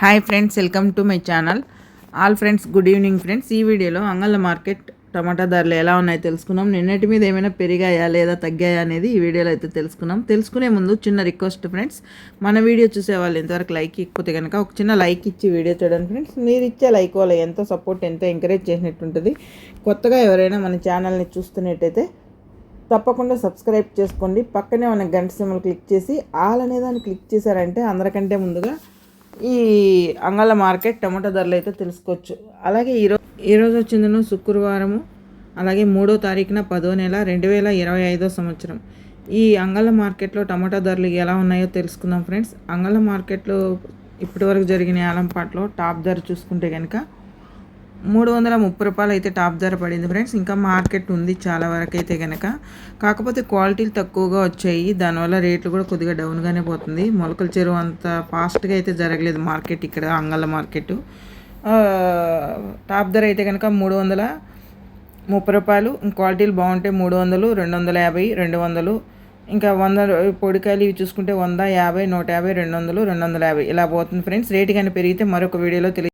Hi friends welcome to my channel all friends good evening friends ఈ వీడియోలో అంగళ్ళ market టమాటా ధరలు ఎలా ఉన్నాయో తెలుసుకున్నాం. నిన్నటి మీద ఏమైనా పెరిగాయా లేదా తగ్గాయా అనేది ఈ వీడియోలో అయితే తెలుసుకున్నాం. తెలుసుకునే ముందు చిన్న రిక్వెస్ట్ ఫ్రెండ్స్ మన వీడియో చూసే వాళ్ళు ఎంతవరకు లైక్ ఇకపోతే కనుక ఒక చిన్న లైక్ ఇచ్చి వీడియో చూడండి ఫ్రెండ్స్ మీరు ఇచ్చే లైక్ వల్ల ఎంతో సపోర్ట్ ఎంతో ఎంకరేజ్ చేసినట్టు ఉంటుంది. కొత్తగా ఎవరైనా మన ఛానల్ని చూస్తున్నట్టయితే తప్పకుండా సబ్స్క్రైబ్ చేసుకోండి. పక్కనే మన గంట సింబల్ క్లిక్ చేసి ఆల్ అనే దాన్ని క్లిక్ చేశారంటే అందరికంటే ముందుగా ఈ అంగళ మార్కెట్ టమాటా ధరలు అయితే తెలుసుకోవచ్చు. అలాగే ఈరోజు ఈరోజు వచ్చిందను శుక్రవారము అలాగే మూడో తారీఖున పదో నెల రెండు వేల ఇరవై ఐదో సంవత్సరం. ఈ అంగళ మార్కెట్లో టమాటా ధరలు ఎలా ఉన్నాయో తెలుసుకుందాం ఫ్రెండ్స్. అంగళ మార్కెట్లో ఇప్పటివరకు జరిగిన అలంపాట్లో టాప్ ధర చూసుకుంటే కనుక మూడు వందల ముప్పై రూపాయలు అయితే టాప్ ధర పడింది ఫ్రెండ్స్. ఇంకా మార్కెట్ ఉంది చాలా వరకు అయితే కనుక కాకపోతే క్వాలిటీలు తక్కువగా వచ్చాయి. దానివల్ల రేట్లు కూడా కొద్దిగా డౌన్గానే పోతుంది. మొలకల చెరువు అంత ఫాస్ట్గా అయితే జరగలేదు మార్కెట్ ఇక్కడ అంగళ్ళ మార్కెట్. టాప్ ధర అయితే కనుక మూడు వందల ముప్పై రూపాయలు. క్వాలిటీలు బాగుంటే మూడు వందలు రెండు వందల యాభై రెండు వందలు. ఇంకా వంద పొడికాయలు ఇవి చూసుకుంటే వంద యాభై నూట యాభై రెండు వందలు రెండు వందల యాభై. ఇలా పోతుంది ఫ్రెండ్స్. రేటు కానీ పెరిగితే మరొక వీడియోలో తెలియ